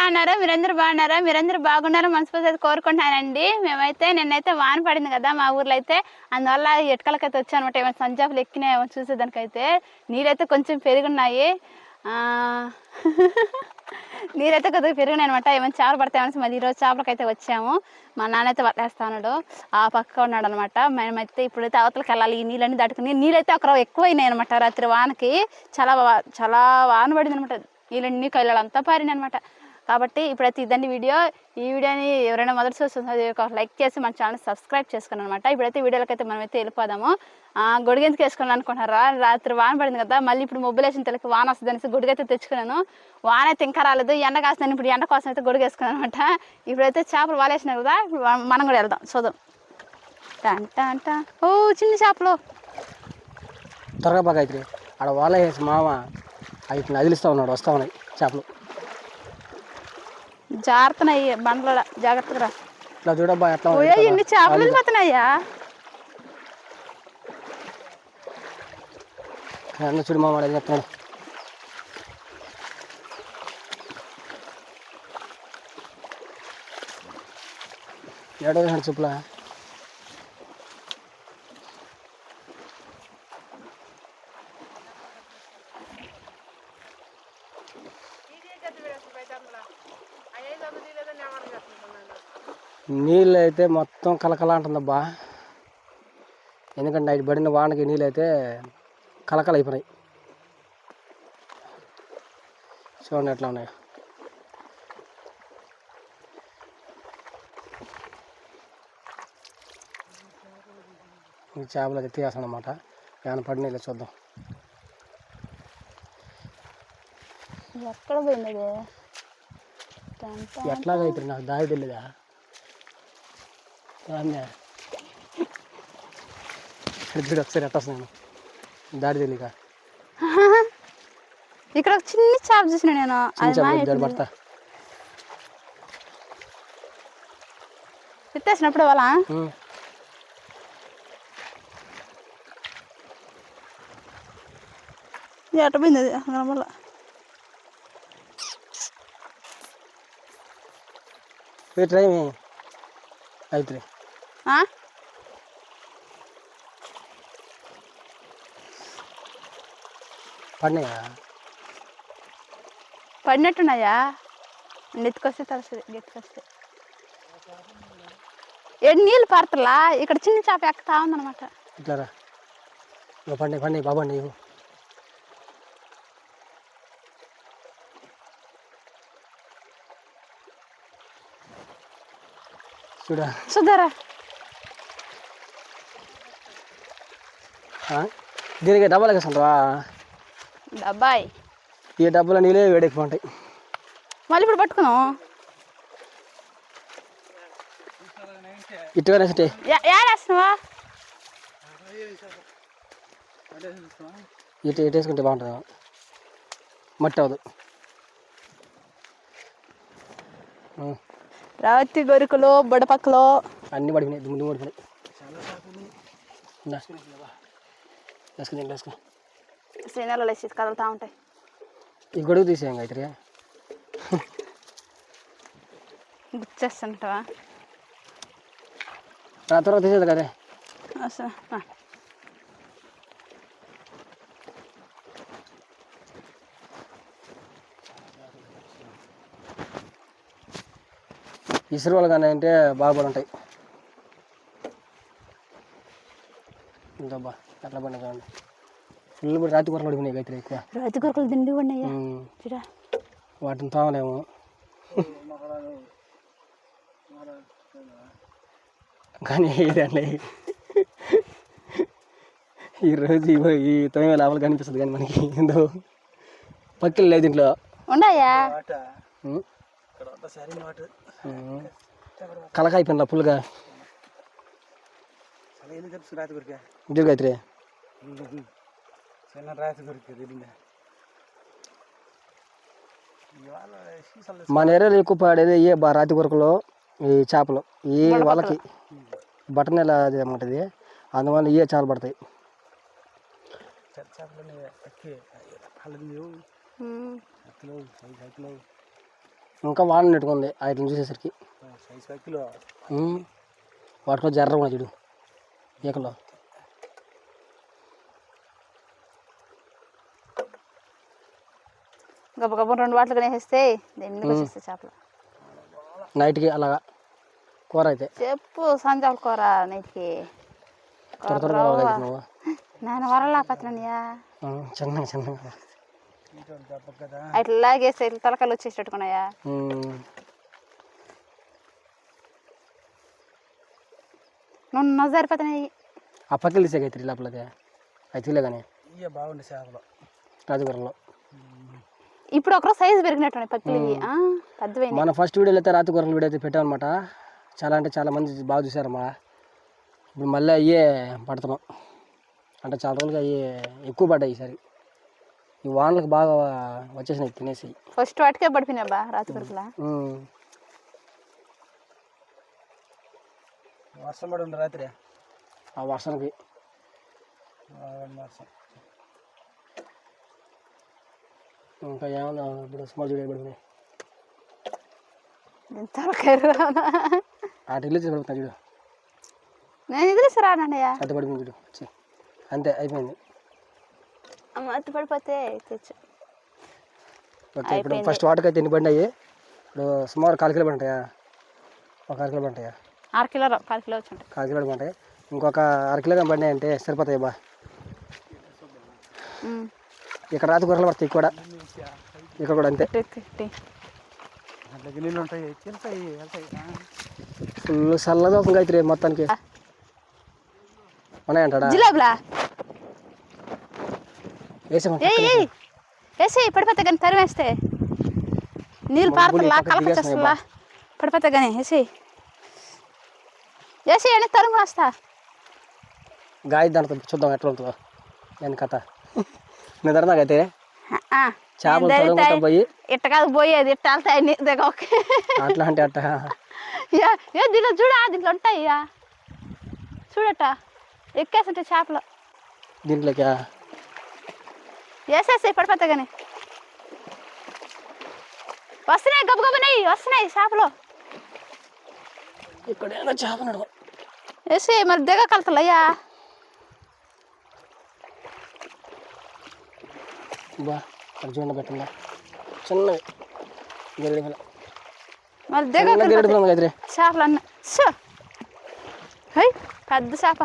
ఎలా ఉన్నారో మీరందరూ బాగున్నారా? మీరందరూ బాగున్నారో? మనస్ఫూర్తి కోరుకుంటున్నానండి. మేమైతే నిన్నైతే వాన పడింది కదా మా ఊర్లో అయితే. అందువల్ల ఎటుకలకైతే వచ్చానమాట. ఏమైనా సంజాపులు ఎక్కినాయేమో చూసేదానికైతే. నీరైతే కొంచెం పెరుగున్నాయి. నీరైతే కొద్దిగా పెరిగినాయి అనమాట ఏమైనా చేపలు పడతాయనేసి మళ్ళీ ఈరోజు చేపలకైతే వచ్చాము. మా నాన్న అయితే పట్టేస్తాడు ఆ పక్క ఉన్నాడు అనమాట మేమైతే ఇప్పుడైతే అవతలకి వెళ్ళాలి. ఈ నీళ్ళని దాటుకుని నీళ్ళైతే అక్కడ ఎక్కువైనాయి అనమాట రాత్రి వానకి. చాలా చాలా వాన పడింది అనమాట నీళ్ళన్నీ కళ్ళంతా పారినాయి అనమాట కాబట్టి ఇప్పుడైతే ఇదండి వీడియో. ఈ వీడియోని ఎవరైనా మొదటి చూస్తుంది ఒక లైక్ చేసి మన ఛానల్ సబ్స్క్రైబ్ చేసుకున్నాను అనమాట ఇప్పుడైతే వీడియోలకి అయితే మనమైతే వెళ్ళిపోదాము. ఆ, గొడుగెందుకు వేసుకున్నాను అనుకుంటున్నారా? రాత్రి వాన పడింది కదా మళ్ళీ ఇప్పుడు మొబ్బులేసిన వేసిన వాన వస్తుంది అనేసి గొడుగైతే తెచ్చుకున్నాను. వాన అయితే ఇంకా రాలేదు. ఎండ కాస్తుంది ఇప్పుడు ఎండ కోసం అయితే గొడుగు వేసుకున్నాను అనమాట ఇప్పుడైతే చేపలు వాలేసినారు కదా ఇప్పుడు మనం కూడా వెళ్దాం చూద్దాం. అంట అంట ఓ చిన్న చేపలు. త్వరగా బాగా అయితే ఆడ వాళ్ళ మామ అవి నదిలిస్తూ ఉన్నాడు వస్తూ ఉన్నాయి చేపలు. జారుతున్నాయి బండ్ల జాగ్రత్తగా. ఇట్లా చూడబ్బా ఎట్లా ఓయ్ ఎన్ని చేపలు వెళ్ళిపోతున్నాయ్యా అన్న చూడు మామ ఏం చెప్తున్నాడు ఏడో వేసాడు చెప్పులా నీళ్ళు అయితే మొత్తం కలకల అంటుందబ్బా. ఎందుకంటే నైట్ పడిన వానకి నీళ్ళు అయితే కలకల అయిపోయినాయి. చూడండి ఎట్లా ఉన్నాయి. ఈ చేపలు అయితే తీయాల్సిన అనమాట ఏమైనా పడిన ఇలా చూద్దాం. ఎక్కడ పోయింది అది టన్ టన్. ఎట్లాగ అయితే నాకు దారి తెలియదా రామ్యా. ఇక్కడ ఒకసారి ఎట్ట వస్తున్నాను. దారి తెలియక. ఇక్కడ ఒక చిన్న చేప చూసిన నేను. దారి పడతా. ఎత్తేసినప్పుడు వాళ్ళ. ఎట్ట పోయింది అది ఏ ట్రై అయితే పడినాయా? పడినట్టున్నాయా? నెత్తుకొస్తే తలస్తుంది గెత్తుకొస్తే. ఏడు నీళ్ళు పడతలా ఇక్కడ చిన్న చేప ఎక్కుతా ఉందన్నమాట. ఇట్లా రా. ఇగో పండి పండి బాబండి చూడా? దీనికి డబ్బాలు వేసుకుంటావా డబ్బాయ్. ఈ డబ్బాలో నీళ్ళే ఉంటాయి మళ్ళీ ఇప్పుడు పట్టుకున్నాం ఇట్టుగా నెక్స్ట్ ఇటు. ఇటు వేసుకుంటే బాగుంటుంది? మట్టి అవ్వదు. ఆ, రాతి గొరుకులు బుడపక్కలు. అన్నీ పడిపోయినాయి ముందు పడిపోయినాయి. వేసుకుని వేసుకో శ్రీనెలలో వేసి కదులుతూ ఉంటాయి. ఈ గొడుగు తీసేయం అయితే గుచ్చేస్తుంటావా? ఆ తర్వాత తీసేది కదే అసలు. ఇసురు కానీ అంటే బాగా ఉంటాయి. ఇంకబ్బా ఎట్లా పడినా చూడండి ఫుల్ పడి రాతి కూరలు పడిపోయినాయి అయితే ఎక్కువ. రాతి ఉన్నాయా? ఉమ్, చూడా. వాటిని తాగలేము. కానీ ఇదండి. ఈరోజు ఈ తొమ్మిది లోపల కనిపిస్తుంది కానీ మనకి ఏందో. పక్కన లేదు ఇంట్లో ఉన్నాయా. కలకాయ పిల్ల పుల్లగా. గాయత్రి మన ఏరియాలో ఎక్కువ పాడేది ఏ బా రాతి కొరకలు ఈ చేపలు ఈ వాళ్ళకి బటన్ ఎలా అది అన్నమాట ఇది అందువల్ల ఇవే చాలా పడతాయి. ఇంకా వాన నెట్టుకుంది ఐదు చూసేసరికి. వాటిలో జర్ర ఉన్నాయి చూడు. ఈకలో గబ్బ రెండు వాటికి వేసేస్తే దీని మీదకి వచ్చేస్తాయి చేపలు. నైట్కి అలాగా? కూర అయితే? చెప్పు సంజాల కూర నీకు త్వర త్వరగా అలాగా అయితే నువ్వు నేను వరలాపత్రనియా ఉమ్, చిన్నగా చిన్నగా. అట్లా లాగేస్తే ఇట్లా తలకాయలు వచ్చేసేట్టుకున్నాయా నువ్వు సరిపోతున్నాయి ఆ పక్కలు తీసే అయితే లోపలదే అయితే తీలే కానీ ఇయ్య బాగుండే చేపలు. రాజగురంలో. ఇప్పుడు ఒకరోజు సైజు ఇవి. ఆ పెద్దవైన మన ఫస్ట్ వీడియోలో అయితే రాతి కూరల వీడియో అయితే పెట్టామన్నమాట. చాలా అంటే చాలా మంది బాగా చూసారమ్మా ఇప్పుడు మళ్ళీ అయ్యే పడుతున్నాం. అంటే చాలా రోజులుగా అయ్యే ఎక్కువ పడ్డాయి ఈసారి ఈ వానలకు బాగా వచ్చేసినాయి తినేసి ఫస్ట్ వాటికే పడిపోయినా బా రాత్రి వర్షం పడి ఉండే రాత్రి? ఆ వర్షానికి. వర్షం. ఇంకా ఏమన్నా ఇప్పుడు స్మాల్ చూడే ఆ రిలీజ్ చూడు. నేను రానయ్య చూడు. అంతే అయిపోయింది. పడిపోతే తెచ్చు. ఓకే ఇప్పుడు ఫస్ట్ వాటర్కి అయితే ఎన్ని పడినాయి? ఇప్పుడు సుమారు కాలు కిలో పడినాయా ఒక అర కిలో పడినాయా ఆరు కిలో పది కిలో వచ్చి ఉంటాయి. పడినాయి ఇంకొక అర కిలో కానీ పడినాయి అంటే సరిపోతాయి బా. ఇక్కడ రాతి కూరలు పడతాయి ఇక్కడ కూడా. ఇక్కడ కూడా అంతే. టి- టి- టి. అట్లా గిన్నెలు ఉంటాయి వెళ్తాయి వెళ్తాయి. ఫుల్ చల్లగా ఒక గాయత్రి మొత్తానికి. ఉన్నాయంటాడా? జిలేబులా? వేసి పడిపోతే కానీ తరిమేస్తే నీళ్ళు పారుతుందా కలప చేస్తుందా పడిపోతే కానీ వేసి వేసి అని తరుము వస్తా గాయ దాంట్లో చూద్దాం ఎట్లా ఉంటుందో. నేను కథ. నిద్ర నాకైతే చేపలు తొలగొట్టా పోయి. ఇట్ట కాదు పోయేది ఇట్ట వెళ్తాయి నీ దగ్గర ఓకే అట్లా అంటే అట్ట. ఏ దీంట్లో చూడా దీంట్లో ఉంటాయి యా. చూడట. ఎక్కేస్తుంటాయి చేపలు. దీంట్లోకి వేసేస్తాయి పడిపోతాయి కానీ వస్తున్నాయి గబ గబనాయి వస్తున్నాయి చేపలు. ఇక్కడ ఏదో చేప వేసి మరి దిగ కలుతలయ్యా. బా చూడండి పెట్టండి చిన్నవి. గెరడి పిల్ల మరి దిగ గెరడి పిల్ల చేపలు అన్న. షో హై పెద్ద చేప.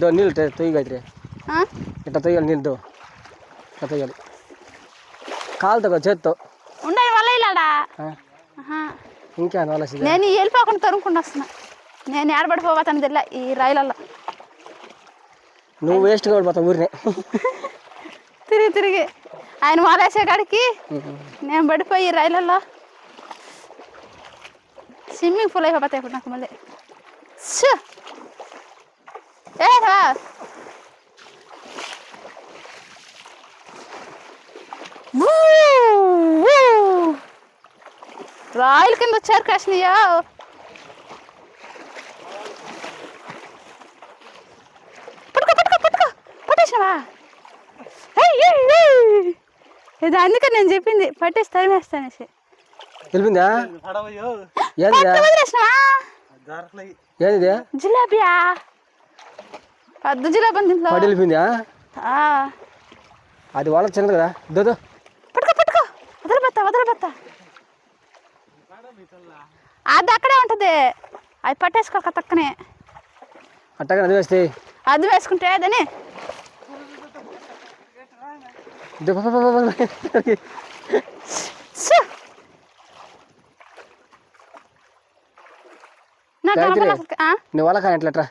దో నీళ్ళు తొయ్యి ఆ? ఇట్లా తొయ్యాలి నీళ్ళతో ఇట్లా తొయ్యాలి. కాలుతో చేత్తో. ఉండని వల్ల ఇలాడా ఆ, ఆహా. ఇంకా అనవలసింది నేను వెళ్ళిపోకుండా తరుముకుండా వస్తున్నా. నేను ఏడబడిపోతాను తెల్ల ఈ రైళ్ళల్లో నువ్వు వేస్ట్గా పడిపోతావు ఊరినే. తిరిగి తిరిగి. ఆయన మాలేసే కాడికి నేను పడిపోయి ఈ రైళ్ళల్లో స్విమ్మింగ్ పూల్ అయిపోతాయి ఇప్పుడు నాకు మళ్ళీ. ఏ. రాయల కింద వచ్చారు కృష్ణయ్య పట్టుకో పట్టుకో పట్టుకో పట్టేసినవా ఏయ్, ఏయ్, ఏయ్. ఇది అందుకే నేను చెప్పింది పట్టేసి తరిమేస్తానేసి తెలిపిందా? పడవయో ఏంది ఏంది జిలేబియా పెద్ద జిలేబీ ఉంది దీంట్లో పడి వెళ్ళిపోయిందా ఆ. అది వాళ్ళ చిన్నది కదా. దోదో పట్టుకో పట్టుకో. వదిలిపెత్తా వదిలిపెత్తా అది అక్కడే ఉంటుంది. అది పట్టేసుకోక తక్కనే. అట్టగా అది వేస్తే. అది వేసుకుంటే అదని నువ్వు వాళ్ళ కానీ ఎట్లా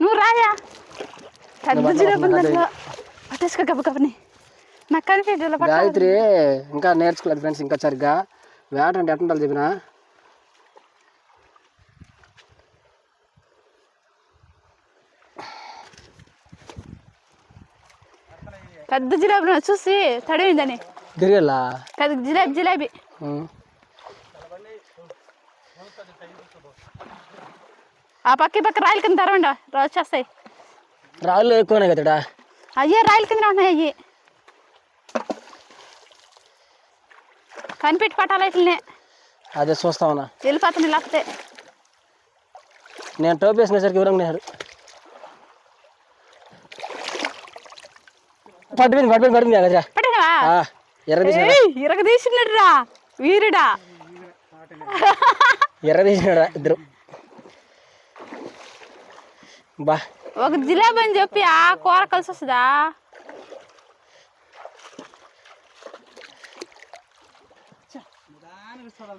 నువ్వు రాయా. పట్టేసుకో గబ్బ గబ్బని నాకు కనిపించదు గాయత్రి ఇంకా నేర్చుకోలేదు ఫ్రెండ్స్ ఇంకా సరిగ్గా. వేట అంటే ఎట్లా ఉండాలి చెప్పిన? పెద్ద జిలేబీ చూసి తడివిందని గిరిగల్లా పెద్ద జిలేబీ జిలేబీ ఆ పక్క పక్క రాయల కింద తరవండి వచ్చేస్తాయి రాళ్ళు ఎక్కువనే కదా అయ్యే రాయల కింద ఉన్నాయి అయ్యి కనిపెట్టి పట్టాలి ఇట్లనే అదే చూస్తా ఉన్నా వెళ్ళిపోతుంది లేకపోతే నేను టోపీ వేసినసరికి ఎవరు పడిపోయింది గజరా. పట్టినవా ఎర్ర తీసిన ఇరగ తీసినట్టురా వీరుడా. ఎర్ర తీసినాడు ఇద్దరు. బా. ఒక జిలేబీ అని చెప్పి ఆ కూర కలిసి వస్తుందా?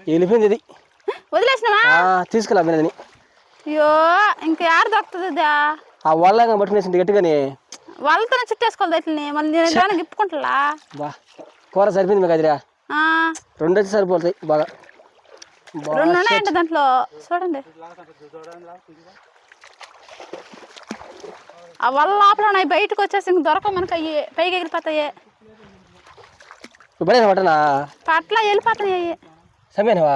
వెళ్ళిపోయింది ఇది. వదిలేసినవా? తీసుకెళ్ళా అయ్యో ఇంకా యారు దొరుకుతుంది ఆ వాళ్ళగా పట్టుకునేసింది గట్టిగాని. వాళ్ళతోనే చుట్టేసుకోవాలి ఇట్లని మళ్ళీ నేను ఏదైనా గిప్పుకుంటా బా కూర సరిపోయింది మీకు అదిరా ఆ, రెండు వచ్చి సరిపోతాయి బాగా. రెండు ఉన్నాయంట దాంట్లో? చూడండి. ఆ వల్ల లోపల ఉన్నాయి బయటకు వచ్చేసి ఇంక దొరకవు మనకు అయ్యి పైకి ఎగిరిపోతాయి. ఇప్పుడు పట్టనా పట్ల వెళ్ళిపోతాయి అయ్యి. సమేనవా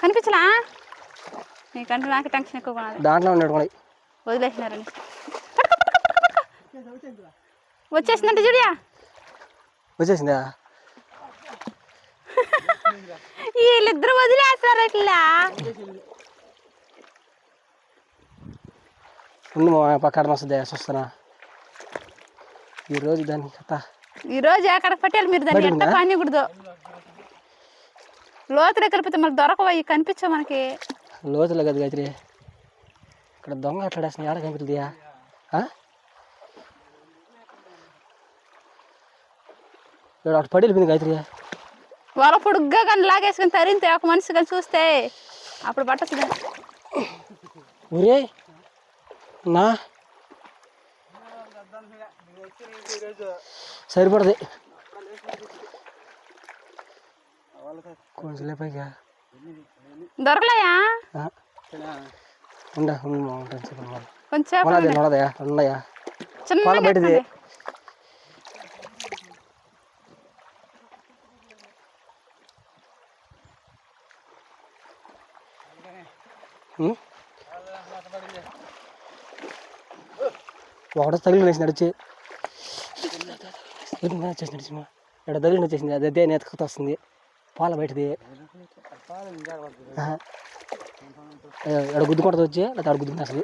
కనిపించలా? నీకంటే నాకు టెన్షన్ ఎక్కువ దాంట్లో ఉన్నట్టుకున్నాయి వదిలేసినారని వచ్చేసిందంటే చూడియా వచ్చేసిందా? వీళ్ళిద్దరు వదిలేస్తారు ఇట్లా ఉంది పక్కన వస్తుంది చూస్తానా ఈరోజు దాని కథ. ఈరోజు ఎక్కడ పట్టాలి మీరు దాన్ని పడిందా? పనికూడదు లోతు దగ్గర పోతే మనకు దొరకవు అవి కనిపించవు మనకి. లోతులో కదా గాయత్రి. ఇక్కడ దొంగ అట్లాడేసిన ఏడ కనిపిస్తుందియా ఇక్కడ అటు పడి వెళ్ళిపోయింది గాయత్రి. వల పొడుగ్గా కానీ లాగేసుకొని తరిగితే ఒక మనిషి కానీ చూస్తే అప్పుడు పట్టచ్చు దాన్ని. ఊరే నా. సరిపడది. దొరకలేయా ఉండ చెప్పండి కొంచెం చిన్న బయటది. తగిలి వేసి నడిచి. వచ్చేసి నడిచిమా ఇక్కడ తగిలి అది నెతకత వస్తుంది. పాల బయటది. ఇక్కడ గుద్దుకుంటది వచ్చి లేదా అక్కడ గుద్దుకుంది అసలు.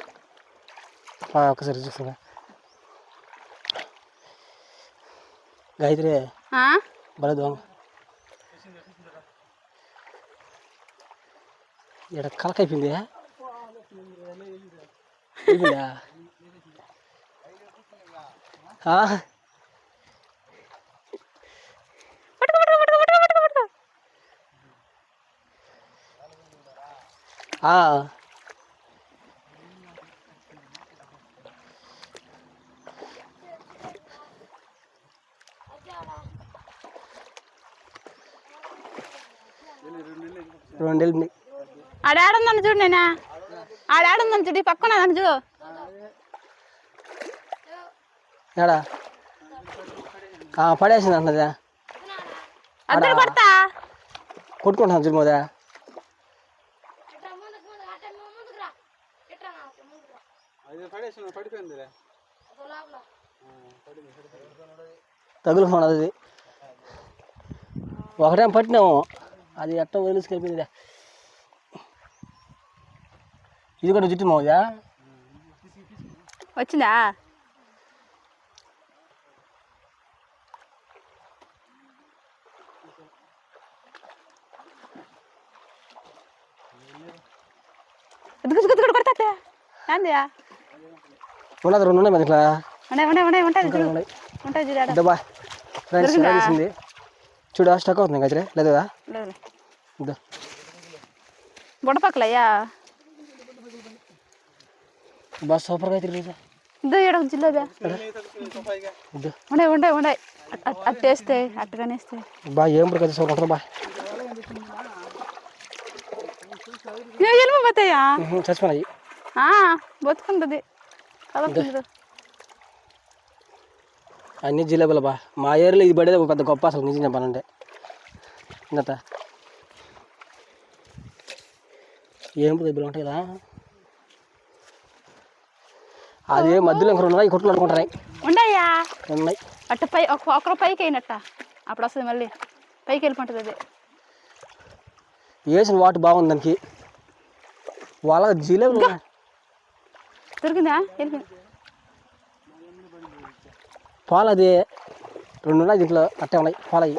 ఆ, ఒకసారి చూస్తున్నా గాయత్రి ఆ? భలే దోమ. ఇక్కడ కలకైపోయింది అయిపోయిందా ఆ, పట్టుకో, పట్టుకో, పట్టుకో, పట్టుకో, పట్టుకో, పట్టుకో. ఆ. రెండు వెళ్ళినాయి ఆడాడుందని చూడు నేనా? ఆడాడుందని చూడు పక్కన దాన్ని చూడు. ఆ, పడేసింది అన్నదా. అద్దరు కొడతా? కొట్టుకుంటున్నాను చూడమోదా అది పడేసిన పడిపోయిందిలే తగులుకున్నది అది. ఒకటేం పట్టినాము. అది ఎట్ట వదిలేసుకెళ్ళిపోయిందిరా ఇది కూడా జుట్టు మోదా వచ్చిందా? గుద్దు కొడతా ఏందియా ఉన్నది రెండు ఉన్నాయి మరి ఇట్లా ఉంటుంది ఇంకా చూడు స్టక్ అవుతుంది గజరే లేదా? లేదు. ఇద్దా బుడపక్కలయ్యా బా సూపర్గా ఇద్దు జిల్లాదా అట్టగానే వేస్తే. బా ఏం సూపర్ ఉంటుంది బా. వెళ్ళిపోతాయా ఉహు, చచ్చిపోయినాయి. బతుకుంటుంది. అన్ని జిలేబులు బా. మా ఏరియాలో ఇది పడేది ఒక పెద్ద గొప్ప అసలు నిజం చెప్పాలంటే. ఇంత ఏం ఇబ్బులు ఉంటాయి కదా? అది మధ్యలో ఇంక రెండు ఉన్నాయి కొట్లు అనుకుంటాయి ఉండయ్యా ఉన్నాయి? అట్ట పై ఒక ఒకరు పైకి అయినట్ట. అప్పుడు వస్తుంది మళ్ళీ. పైకి వెళ్ళిపోతుంది అది. వేసిన వాటి బాగుంది దానికి. వాళ్ళ జిలేబులు ఉన్నాయి. దొరికిందా? పాలు అది రెండు ఉన్నాయి దీంట్లో అట్టే ఉన్నాయి పాలు అవి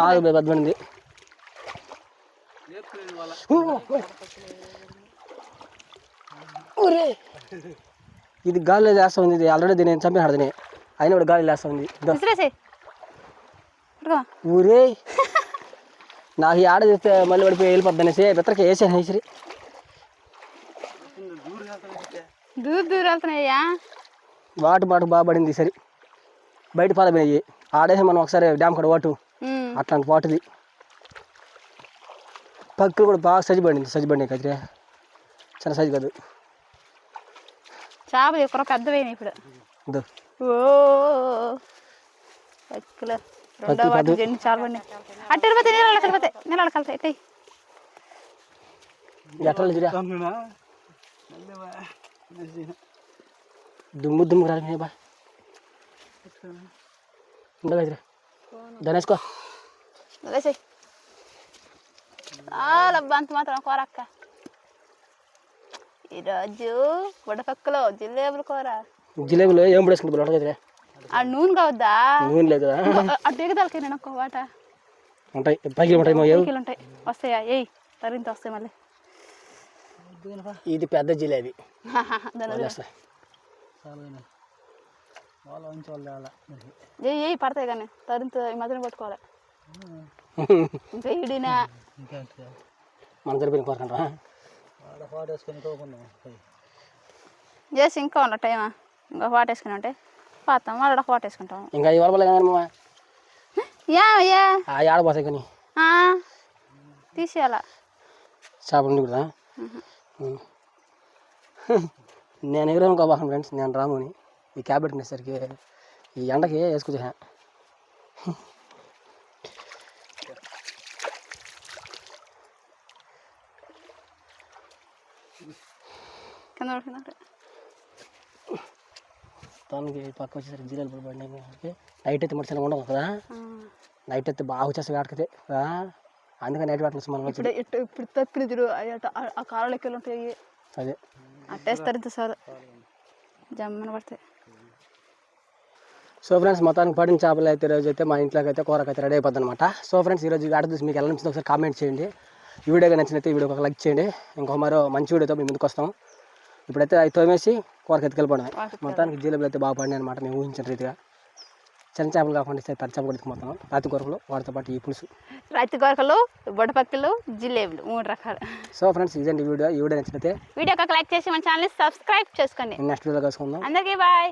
నాలుగు పద్దెనిమిది ఇది గాలిలో వేస్తా ఉంది ఇది ఆల్రెడీ దీన్ని చంపేసాడు దీన్ని. అయినా కూడా గాలి వేస్తా ఉంది. ఊరే. నాకు ఈ ఆడ చేస్తే మళ్ళీ పడిపోయి వెళ్ళిపోద్ది అనేసి బెత్తరకి వేసాను వేసిరి దూరం వెళ్తానంటే దూర దూర వెళ్తున్నాయ్యా? వాటు బాటు బాగా పడింది సరి. బయట పాల పోయి ఆడేసి మనం ఒకసారి డ్యామ్ కాడ వాటు. అట్లాంటి వాటుది పక్కలు కూడా బాగా సజ్జి పడింది సజ్జి పడినాయి కదిరే. చిన్న సైజు కాదు. చేపలు ఎక్కువ పెద్దవేనా ఇప్పుడు. ఇదో. ఓ పక్కులు రెండో వాటి జెండు చాలా పడినాయి? అట్టు వెళ్ళిపోతే నీళ్ళు కలిపోతే నీళ్ళు కలితాయి ఎట్టయి ఎట్లా దుమ్ము దుమ్ము రాలి బా. వదిలేసేయ్ చాలా అంత మాత్రం కూర అక్క. ఈరోజు బుడపక్కలో జిల్లేబులు కూర. జిలేబీలో ఏం పడేసుకుంటుంది ఉండగా కదిరే ఆ నూనె కావద్దా? నూనె లేదు? అటు వాట. ఉంటాయి. పైకి ఉంటాయి ఉంటాయి. వస్తాయా? ఏయ్ తరింత వస్తాయి మళ్ళీ. ఇది పెద్ద జిలేబీ. ఏయ్ పడతాయి కానీ. తరింత ఈ మధ్యన పట్టుకోవాలి ఇంకా. మన సరిపోయిన కోరకంటా చేసి ఇంకా ఉన్న టైమా? ఇంకా పాట వేసుకుని ఉంటే పోతాం. వాళ్ళు పాట వేసుకుంటాం. ఇంకా ఈ వరపలే కానీ మామ యా యా. ఆ ఆడపోతాయి కానీ? ఆ, తీసేయాల? చేపలు కూడా నేను ఎగురు అనుకోబాను ఫ్రెండ్స్ నేను రాముని ఈ క్యాబ్ పెట్టినసరికి ఈ ఎండకి వేసుకొచ్చా కింద పడుకున్నారు తనకి పక్క వచ్చేసరికి జీరాలు పడిపోయినాయి నైట్ అయితే మరి చిన్నగా ఉండవు కదా నైట్ అయితే బాగా వచ్చేస్తాయి ఆటకైతే అందుకని నైట్ మనం ఇప్పుడు ఇప్పుడు తప్పిన తిరుగు ఆ కారులో ఎక్కి ఉంటాయి. అదే. అట్టేస్తారు ఇంత సార్ జమ్మన పడతాయి. సో ఫ్రెండ్స్ మొత్తానికి పడిన చేపలు అయితే ఈరోజు అయితే మా ఇంట్లోకి అయితే కూరకు అయితే రెడీ అయిపోద్ది అనమాట సో ఫ్రెండ్స్ ఈరోజు ఆట చూసి మీకు ఎలా నచ్చిందో ఒకసారి కామెంట్ చేయండి. ఈ వీడియోగా నచ్చినైతే ఈ వీడియోకి ఒక లైక్ చేయండి. ఇంకో మరో మంచి వీడియోతో మేము ముందుకు వస్తాం. ఇప్పుడైతే అవి తోమేసి కూరకు ఎత్తుకెళ్ళిపోవడమే మొత్తానికి జీలేబులు అయితే బాగా పడినాయి అనమాట మేము ఊహించిన రీతిగా. చిన్న చేపలు కాకుండా ఇస్తే పెద్ద చేపలు ఎత్తుకుపోతాం రాతి కూరలు వాటితో పాటు ఈ పులుసు. రైతు గొరకలు బొడపక్కలు జిలేబులు మూడు రకాలు. సో ఫ్రెండ్స్ ఇదండి వీడియో. ఈ వీడియో నచ్చినైతే వీడియోకి ఒక లైక్ చేసి మన ఛానల్ని సబ్స్క్రైబ్ చేసుకోండి. నెక్స్ట్ వీడియోలో కలుసుకుందాం. అందరికీ బాయ్.